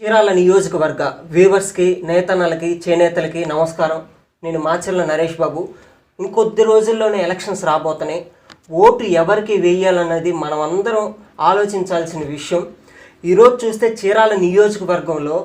చీరాల నియోజకవర్గ వ్యూవర్స్కి నేతన్నలకి చేనేతలకి నమస్కారం. నేను మాచర్ల నరేష్ బాబు. ఇంకొద్ది రోజుల్లోనే ఎలక్షన్స్ రాబోతున్నాయి. ఓటు ఎవరికి వేయాలన్నది మనం అందరం ఆలోచించాల్సిన విషయం. ఈరోజు చూస్తే చీరాల నియోజకవర్గంలో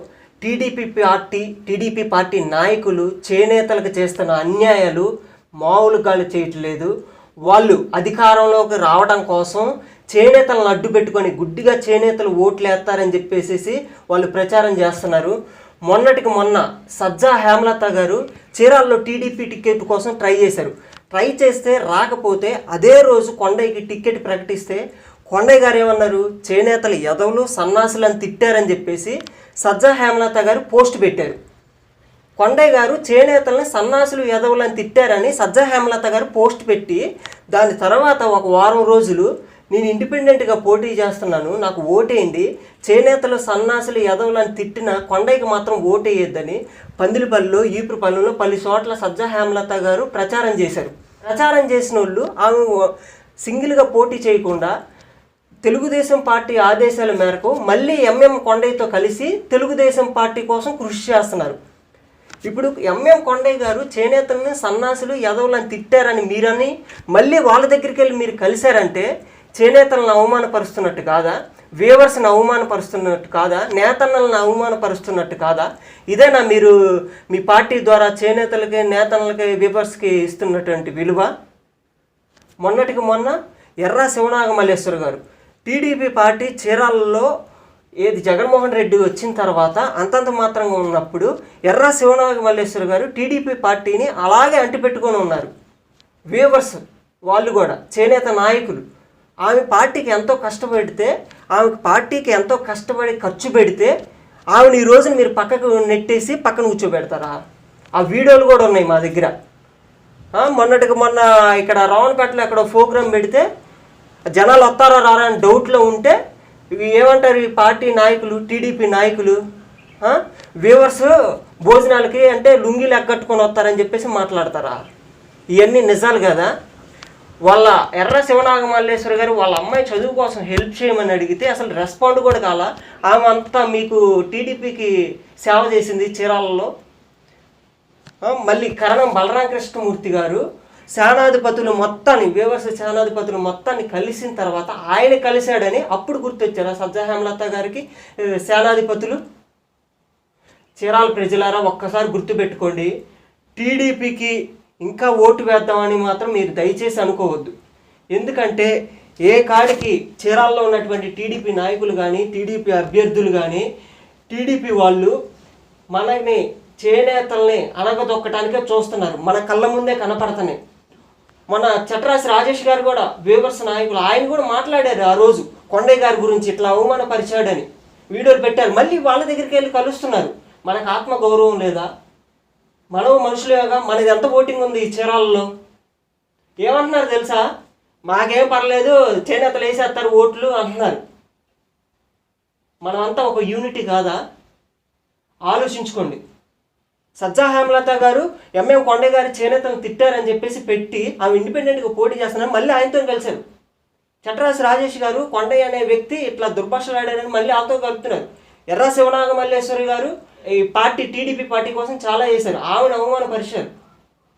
టీడీపీ పార్టీ టీడీపీ పార్టీ నాయకులు చేనేతలకు చేస్తున్న అన్యాయాలు మామూలుగా చేయట్లేదు. వాళ్ళు అధికారంలోకి రావడం కోసం చేనేతలను అడ్డు పెట్టుకొని గుడ్డిగా చేనేతలు ఓట్లు వేస్తారని చెప్పేసి వాళ్ళు ప్రచారం చేస్తున్నారు. మొన్నటికి మొన్న సజ్జా హేమలత గారు చీరాల్లో టీడీపీ టికెట్ కోసం ట్రై చేశారు. ట్రై చేస్తే రాకపోతే అదే రోజు కొండయ్యకి టికెట్ ప్రకటిస్తే కొండయ్య గారు ఏమన్నారు? చేనేతలు ఎదవులు సన్నాసులు అని తిట్టారని చెప్పేసి సజ్జా హేమలత గారు పోస్ట్ పెట్టారు. కొండయ్య గారు చేనేతల్ని సన్నాసులు ఎదవులని తిట్టారని సజ్జా హేమలత గారు పోస్ట్ పెట్టి దాని తర్వాత ఒక వారం రోజులు నేను ఇండిపెండెంట్గా పోటీ చేస్తున్నాను నాకు ఓటేయండి. చేనేతలు సన్నాసులు ఎదవులని తిట్టిన కొండయ్యకి మాత్రం ఓటేయొద్దని పందిలిపల్లిలో ఈపురుపల్లిలో పలు చోట్ల సజ్జా హేమలత గారు ప్రచారం చేశారు. ప్రచారం చేసిన వాళ్ళు ఆమె సింగిల్గా పోటీ చేయకుండా తెలుగుదేశం పార్టీ ఆదేశాల మేరకు మళ్ళీ ఎంఎం కొండయ్యతో కలిసి తెలుగుదేశం పార్టీ కోసం కృషి చేస్తున్నారు. ఇప్పుడు ఎంఎం కొండయ్య గారు చేనేతల్ని సన్నాసులు యదవులను తిట్టారని మీరని మళ్ళీ వాళ్ళ దగ్గరికి వెళ్ళి మీరు కలిశారంటే చేనేతలను అవమానపరుస్తున్నట్టు కాదా? వీవర్స్ని అవమానపరుస్తున్నట్టు కాదా? నేతన్నలను అవమానపరుస్తున్నట్టు కాదా? ఇదేనా మీరు మీ పార్టీ ద్వారా చేనేతలకి నేతన్నలకి వీవర్స్కి ఇస్తున్నటువంటి విలువ? మొన్నటికి మొన్న ఎర్ర శివనాగమల్లేశ్వర గారు టీడీపీ పార్టీ చీరాలలో ఏది జగన్మోహన్ రెడ్డి వచ్చిన తర్వాత అంతంత మాత్రంగా ఉన్నప్పుడు ఎర్ర శివనాగమల్లేశ్వర గారు టీడీపీ పార్టీని అలాగే అంటిపెట్టుకొని ఉన్నారు. వ్యూవర్స్ వాళ్ళు కూడా చేనేత నాయకులు. ఆమె పార్టీకి ఎంతో కష్టపడితే ఆమెకు పార్టీకి ఎంతో కష్టపడి ఖర్చు పెడితే ఆమెను ఈ రోజున మీరు పక్కకు నెట్టేసి పక్కన కూర్చోబెడతారా? ఆ వీడియోలు కూడా ఉన్నాయి మా దగ్గర. మొన్నటికి మొన్న ఇక్కడ రావణపేటలో ఎక్కడ ప్రోగ్రామ్ పెడితే జనాలు వస్తారా రారా అని డౌట్లో ఉంటే ఏమంటారు ఈ పార్టీ నాయకులు టీడీపీ నాయకులు? వ్యూవర్స్ భోజనాలకి అంటే లుంగీలు ఎగ్గట్టుకొని వస్తారని చెప్పేసి మాట్లాడతారా? ఇవన్నీ నిజాలు కదా? వాళ్ళ ఎర్ర శివనాగమల్లేశ్వర గారు వాళ్ళ అమ్మాయి చదువు కోసం హెల్ప్ చేయమని అడిగితే అసలు రెస్పాండ్ కూడా కాల. ఆమె అంతా మీకు టీడీపీకి సేవ చేసింది చీరాలలో. మళ్ళీ కరణం బలరామకృష్ణమూర్తి గారు సేనాధిపతులు మొత్తాన్ని వ్యవస్థ సేనాధిపతులు మొత్తాన్ని కలిసిన తర్వాత ఆయన కలిశాడని అప్పుడు గుర్తొచ్చారు సజ్జా హేమలత గారికి సేనాధిపతులు చీరాల ప్రజలారా ఒక్కసారి గుర్తుపెట్టుకోండి టీడీపీకి ఇంకా ఓటు వేద్దామని మాత్రం మీరు దయచేసి అనుకోవద్దు. ఎందుకంటే ఏ కాడికి చీరాల్లో ఉన్నటువంటి టీడీపీ నాయకులు కానీ టీడీపీ అభ్యర్థులు కానీ టీడీపీ వాళ్ళు మనని చేనేతల్ని అణగదొక్కటానికే చూస్తున్నారు. మన కళ్ళ ముందే కనపడుతున్నాయి మన చట్రాసి రాజేష్ గారు కూడా వేవర్స్ నాయకులు. ఆయన కూడా మాట్లాడారు ఆ రోజు కొండయ్య గారి గురించి ఇట్లా అవమానపరిచాడని. వీడియోలు పెట్టారు. మళ్ళీ వాళ్ళ దగ్గరికి వెళ్ళి కలుస్తున్నారు. మనకు ఆత్మ గౌరవం లేదా? మనం మనుషులేగా మనది ఎంత ఓటింగ్ ఉంది ఈ చీరాలలో? ఏమంటున్నారు తెలుసా? మాకేం పర్లేదు చేనేతలు వేసేస్తారు ఓట్లు అంటున్నారు. మనమంతా ఒక యూనిటీ కాదా? ఆలోచించుకోండి. సజ్జా హేమలత గారు ఎంఎం కొండ గారి చేనేతను తిట్టారని చెప్పేసి పెట్టి ఆమె ఇండిపెండెంట్గా పోటీ చేస్తున్నారు. మళ్ళీ ఆయనతో కలిశారు. చట్రాసి రాజేష్ గారు కొండయ్య అనే వ్యక్తి ఇట్లా దుర్భాషలాడారని మళ్ళీ ఆతో కలుపుతున్నారు. ఎర్ర శివనాగ మల్లేశ్వరి గారు ఈ పార్టీ టీడీపీ పార్టీ కోసం చాలా చేశారు. ఆవిడ అవమానపరిచారు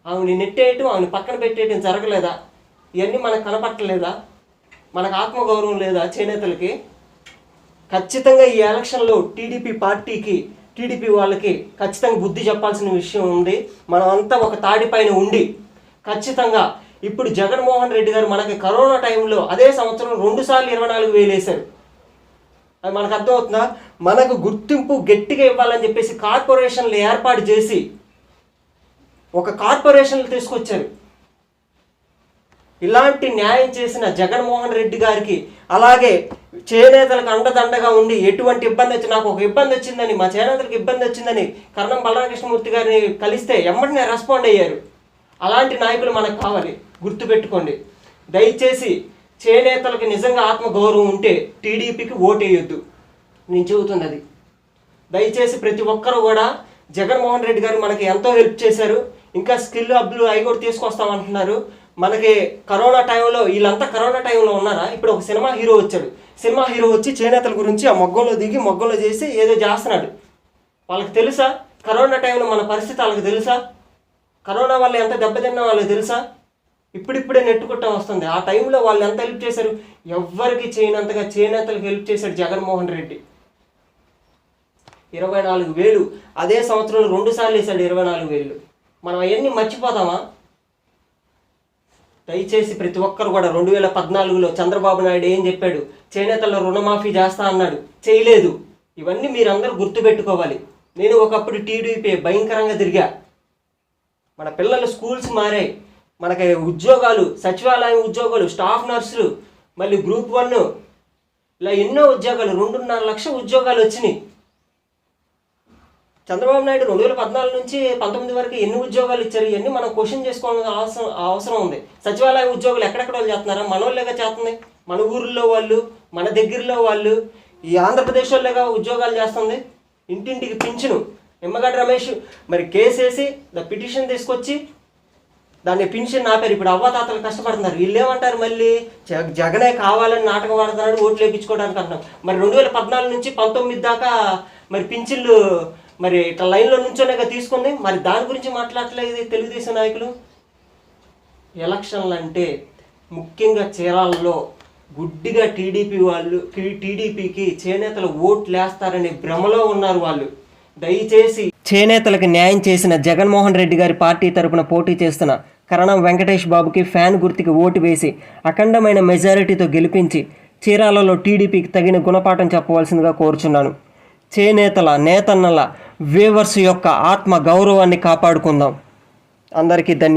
ఆవిడ నెట్టేయటం ఆవిని పక్కన పెట్టేయటం జరగలేదా? ఇవన్నీ మనకు కనపట్టలేదా? మనకు ఆత్మగౌరవం లేదా చేనేతలకి? ఖచ్చితంగా ఈ ఎలక్షన్లో టీడీపీ పార్టీకి టీడీపీ వాళ్ళకి ఖచ్చితంగా బుద్ధి చెప్పాల్సిన విషయం ఉంది. మనం అంతా ఒక తాడిపైన ఉండి ఖచ్చితంగా ఇప్పుడు జగన్మోహన్ రెడ్డి గారు మనకి కరోనా టైంలో అదే సంవత్సరం రెండు సార్లు ఇరవై నాలుగు వేలు వేశారు. అది మనకు అర్థమవుతుందా? మనకు గుర్తింపు గట్టిగా ఇవ్వాలని చెప్పేసి కార్పొరేషన్లు ఏర్పాటు చేసి ఒక కార్పొరేషన్లు తీసుకొచ్చారు. ఇలాంటి న్యాయం చేసిన జగన్మోహన్ రెడ్డి గారికి అలాగే చేనేతలకు అండదండగా ఉండి ఎటువంటి ఇబ్బంది వచ్చి నాకు ఒక ఇబ్బంది వచ్చిందని మా చేనేతలకు ఇబ్బంది వచ్చిందని కర్ణం బలరామకృష్ణమూర్తి గారిని కలిస్తే ఎమ్మటినే రెస్పాండ్ అయ్యారు. అలాంటి నాయకులు మనకు కావాలి. గుర్తుపెట్టుకోండి. దయచేసి చేనేతలకు నిజంగా ఆత్మగౌరవం ఉంటే టీడీపీకి ఓటేయొద్దు. నేను చెబుతున్నది. దయచేసి ప్రతి ఒక్కరు కూడా జగన్మోహన్ రెడ్డి గారు మనకి ఎంతో హెల్ప్ చేశారు. ఇంకా స్కిల్ అబ్లు అవి కూడా తీసుకొస్తామంటున్నారు. మనకి కరోనా టైంలో వీళ్ళంతా కరోనా టైంలో ఉన్నారా? ఇప్పుడు ఒక సినిమా హీరో వచ్చాడు. సినిమా హీరో వచ్చి చేనేతల గురించి ఆ మొగ్గంలో దిగి మొగ్గంలో చేసి ఏదో చేస్తున్నాడు. వాళ్ళకి తెలుసా? కరోనా టైంలో మన పరిస్థితి వాళ్ళకి తెలుసా? కరోనా వల్ల ఎంత దెబ్బతిన్నా వాళ్ళకి తెలుసా? ఇప్పుడిప్పుడే నెట్టుకుంటా వస్తుంది. ఆ టైంలో వాళ్ళు ఎంత హెల్ప్ చేశారు? ఎవ్వరికి చేయనంతగా చేనేతలకు హెల్ప్ చేశాడు జగన్మోహన్ రెడ్డి. ఇరవై నాలుగు వేలు. అదే సంవత్సరంలో రెండు సార్లు వేశాడు ఇరవై నాలుగు వేలు. మనం అవన్నీ మర్చిపోతామా? దయచేసి ప్రతి ఒక్కరు కూడా రెండు వేల పద్నాలుగులో చంద్రబాబు నాయుడు ఏం చెప్పాడు? చేనేతల రుణమాఫీ చేస్తా అన్నాడు. చేయలేదు. ఇవన్నీ మీరందరూ గుర్తుపెట్టుకోవాలి. నేను ఒకప్పుడు టీడీపీ భయంకరంగా తిరిగా. మన పిల్లలు స్కూల్స్ మారాయి. మనకి ఉద్యోగాలు సచివాలయం ఉద్యోగాలు స్టాఫ్ నర్సులు మళ్ళీ గ్రూప్ వన్ ఇలా ఎన్నో ఉద్యోగాలు రెండున్నర లక్షల ఉద్యోగాలు వచ్చినాయి. చంద్రబాబు నాయుడు రెండు వేల పద్నాలుగు నుంచి పంతొమ్మిది వరకు ఎన్ని ఉద్యోగాలు ఇచ్చారు ఇవన్నీ మనం క్వశ్చన్ చేసుకోవాల్సిన అవసరం అవసరం ఉంది. సచివాలయ ఉద్యోగులు ఎక్కడెక్కడ వాళ్ళు చేస్తున్నారా? మనోళ్ళగా చేస్తుంది మన ఊర్లో వాళ్ళు మన దగ్గరలో వాళ్ళు ఈ ఆంధ్రప్రదేశ్ వాళ్ళగా ఉద్యోగాలు చేస్తుంది. ఇంటింటికి పింఛను. నిమ్మగడ్డ రమేష్ మరి కేసు వేసి ద పిటిషన్ తీసుకొచ్చి దాన్ని పింఛన్ ఆపారు. ఇప్పుడు అవ్వాతాతలు కష్టపడుతున్నారు. వీళ్ళు ఏమంటారు మళ్ళీ? జగ- జగనే కావాలని నాటకం ఆడుతున్నాడు ఓట్లు వేయించుకోవడానికి అంటున్నాం. మరి రెండు వేల పద్నాలుగు నుంచి పంతొమ్మిది దాకా మరి పింఛన్లు మరి ఇట్లా లైన్లో నుంచోనే తీసుకుంది. మరి దాని గురించి మాట్లాడట్లేదు తెలుగుదేశం నాయకులు. ఎలక్షన్లు అంటే ముఖ్యంగా చీరాలలో గుడ్డిగా టీడీపీ వాళ్ళు టీడీపీకి చేనేతలు ఓట్లు వేస్తారనే భ్రమలో ఉన్నారు వాళ్ళు. దయచేసి చేనేతలకు న్యాయం చేసిన జగన్మోహన్ రెడ్డి గారి పార్టీ తరపున పోటీ చేస్తున్న కరణం వెంకటేష్ బాబుకి ఫ్యాన్ గుర్తుకి ఓటు వేసి అఖండమైన మెజారిటీతో గెలిపించి చీరాలలో టీడీపీకి తగిన గుణపాఠం చెప్పవలసిందిగా కోరుచున్నాను. చేనేతల నేతన్నల వేవర్స్ యొక్క ఆత్మ గౌరవాన్ని కాపాడుకుందాం. అందరికీ ధన్యవాదాలు